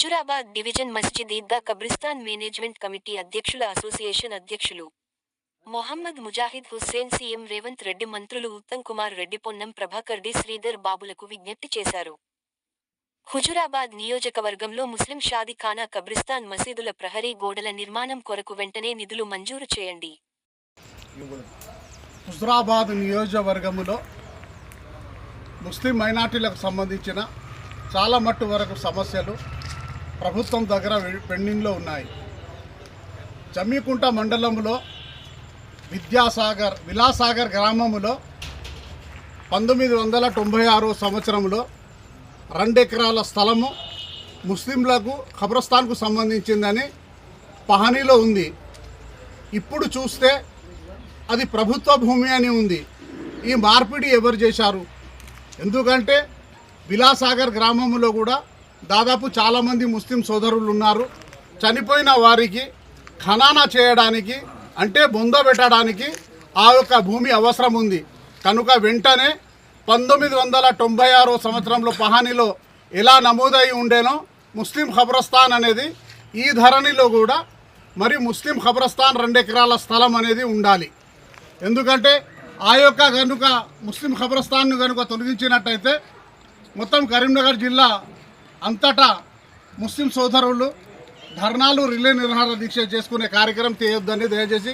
Huzurabad division Masjid Eidgah Kabristan management committee అధ్యక్షుల association అధ్యక్షులు Mohammed Mujahid Hussain CM Revanth Reddy మంత్రులు ఉత్తమ్ కుమార్ రెడ్డి పొన్నం ప్రభాకర్ డి శ్రీధర్ బాబులకు విజ్ఞప్తి చేశారు. హుజురాబాద్ నియోజకవర్గంలో ముస్లిం షాదిఖానా కబ్రిస్తాన్ మసీదుల ప్రహరీ గోడల నిర్మాణం కొరకు వెంటనే నిధులు మంజూరు చేయండి. హుజురాబాద్ నియోజకవర్గంలో ముస్లిం మైనార్టీలకు సంబంధించిన చాలా మట్టు వరకు సమస్యలు ప్రభుత్వం దగ్గర పెండింగ్లో ఉన్నాయి. జమ్మికుంట మండలంలో విద్యాసాగర్ విలాసాగర్ గ్రామములో పంతొమ్మిది వందల తొంభై ఆరో సంవత్సరంలో రెండెకరాల స్థలము ముస్లింలకు ఖబరస్థాన్కు సంబంధించిందని పహనీలో ఉంది. ఇప్పుడు చూస్తే అది ప్రభుత్వ భూమి అని ఉంది. ఈ మార్పిడి ఎవరు చేశారు? ఎందుకంటే విలాసాగర్ గ్రామంలో కూడా దాదాపు చాలామంది ముస్లిం సోదరులు ఉన్నారు చనిపోయిన వారికి ఖనానా చేయడానికి అంటే బొంద పెట్టడానికి ఆ యొక్క భూమి అవసరం ఉంది. కనుక వెంటనే పంతొమ్మిది వందల తొంభై ఆరో సంవత్సరంలో పహానీలో ఎలా నమోదై ఉండేనో ముస్లిం ఖబరస్థాన్ అనేది ఈ ధరణిలో కూడా మరి ముస్లిం ఖబరస్థాన్ రెండు ఎకరాల స్థలం అనేది ఉండాలి. ఎందుకంటే ఆ యొక్క కనుక ముస్లిం ఖబరస్థాన్ను కనుక తొలగించినట్టయితే మొత్తం కరీంనగర్ జిల్లా అంతటా ముస్లిం సోదరులు ధర్నాలు రిలే నిర్వహణ దీక్ష చేసుకునే కార్యక్రమం చేయొద్దని దయచేసి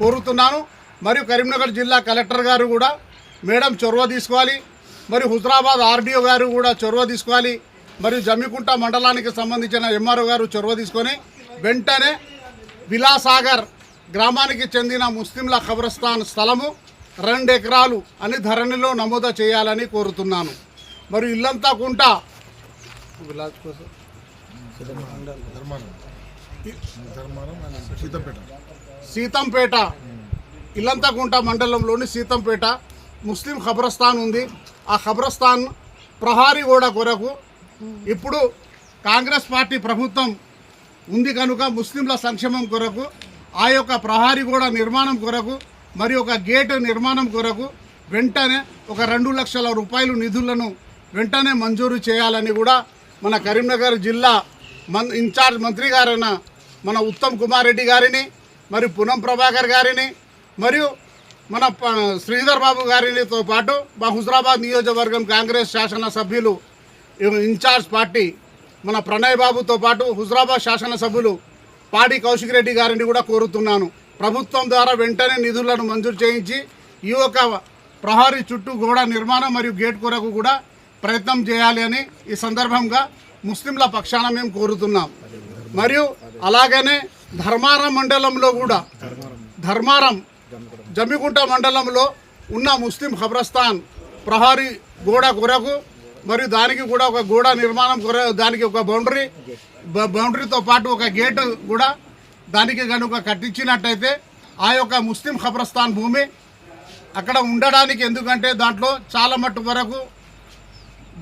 కోరుతున్నాను. మరియు కరీంనగర్ జిల్లా కలెక్టర్ గారు కూడా మేడం చొరవ తీసుకోవాలి. మరియు హుజరాబాద్ ఆర్డీఓ గారు కూడా చొరవ తీసుకోవాలి. మరియు జమ్మికుంట మండలానికి సంబంధించిన ఎంఆర్ఓ గారు చొరవ తీసుకొని వెంటనే విలాసాగర్ గ్రామానికి చెందిన ముస్లింల ఖబరస్థాన్ స్థలము రెండు ఎకరాలు అని ధరణిలో నమోదు చేయాలని కోరుతున్నాను. మరి ఇల్లంతా కుంటా కోసం సీతంపేట. ఇల్లంతకుంట మండలంలోని సీతంపేట ముస్లిం ఖబరస్థాన్ ఉంది. ఆ ఖబరస్థాన్ ప్రహారీ గోడ కొరకు ఇప్పుడు కాంగ్రెస్ పార్టీ ప్రభుత్వం ఉంది కనుక ముస్లింల సంక్షేమం కొరకు ఆ యొక్క ప్రహారీ గోడ నిర్మాణం కొరకు మరి ఒక గేట్ నిర్మాణం కొరకు వెంటనే ఒక రెండు లక్షల రూపాయలు నిధులను వెంటనే మంజూరు చేయాలని కూడా మన కరీంనగర్ జిల్లా మన్ ఇన్ఛార్జ్ మంత్రి గారైన మన ఉత్తమ్ కుమార్ రెడ్డి గారిని మరియు పునం ప్రభాకర్ గారిని మరియు మన శ్రీధర్ బాబు గారితో పాటు మా హుజరాబాద్ నియోజకవర్గం కాంగ్రెస్ శాసనసభ్యులు ఇన్ఛార్జ్ పార్టీ మన ప్రణయ్ బాబుతో పాటు హుజరాబాద్ శాసనసభ్యులు పాడి కౌశిక్ రెడ్డి గారిని కూడా కోరుతున్నాను. ప్రభుత్వం ద్వారా వెంటనే నిధులను మంజూరు చేయించి ఈ యొక్క ప్రహరీ చుట్టూ గోడ నిర్మాణం మరియు గేట్ కొరకు కూడా ప్రయత్నం చేయాలి అని ఈ సందర్భంగా ముస్లింల పక్షాన మేము కోరుతున్నాం. మరియు అలాగనే ధర్మారం మండలంలో కూడా ధర్మారం జమ్మికుంట మండలంలో ఉన్న ముస్లిం ఖబ్రస్థాన్ ప్రహారీ గోడ కొరకు మరియు దానికి కూడా ఒక గోడ నిర్మాణం కొర దానికి ఒక బౌండరీ బౌండరీతో పాటు ఒక గేటు కూడా దానికి కనుక కట్టించినట్టయితే ఆ యొక్క ముస్లిం ఖబ్రస్థాన్ భూమి అక్కడ ఉండడానికి ఎందుకంటే దాంట్లో చాలా మట్టు వరకు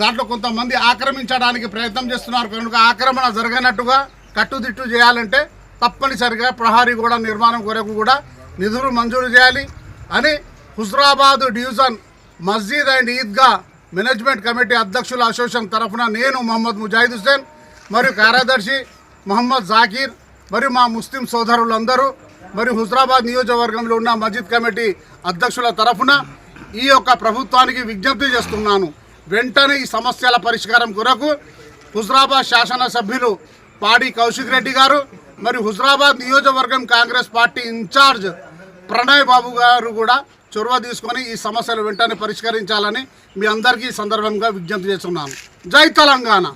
దాంట్లో కొంతమంది ఆక్రమించడానికి ప్రయత్నం చేస్తున్నారు. కనుక ఆక్రమణ జరగనట్టుగా కట్టుదిట్టు చేయాలంటే తప్పనిసరిగా ప్రహారీ కూడా నిర్మాణం కొరకు కూడా నిధులు మంజూరు చేయాలి అని Huzurabad division Masjid and Eidgah management committee అధ్యక్షుల అసోసియేషన్ తరఫున నేను మొహమ్మద్ ముజాహిద్ హుసేన్ మరియు కార్యదర్శి మహమ్మద్ జాకీర్ మరియు మా ముస్లిం సోదరులందరూ మరియు హుజరాబాద్ నియోజకవర్గంలో ఉన్న మస్జిద్ కమిటీ అధ్యక్షుల తరఫున ఈ యొక్క ప్రభుత్వానికి విజ్ఞప్తి చేస్తున్నాను. వెంటనే ఈ సమస్యల పరిష్కారం కొరకు హుజరాబాద్ శాసనసభ్యులు పాడి కౌశిక్ రెడ్డి గారు మరియు హుజరాబాద్ నియోజకవర్గం Congress party incharge Pranay Babu గారు కూడా చొరవ తీసుకొని ఈ సమస్యలు వెంటనే పరిష్కరించాలని మీ అందరికీ సందర్భంగా విజ్ఞప్తి చేస్తున్నాను. జై తెలంగాణ.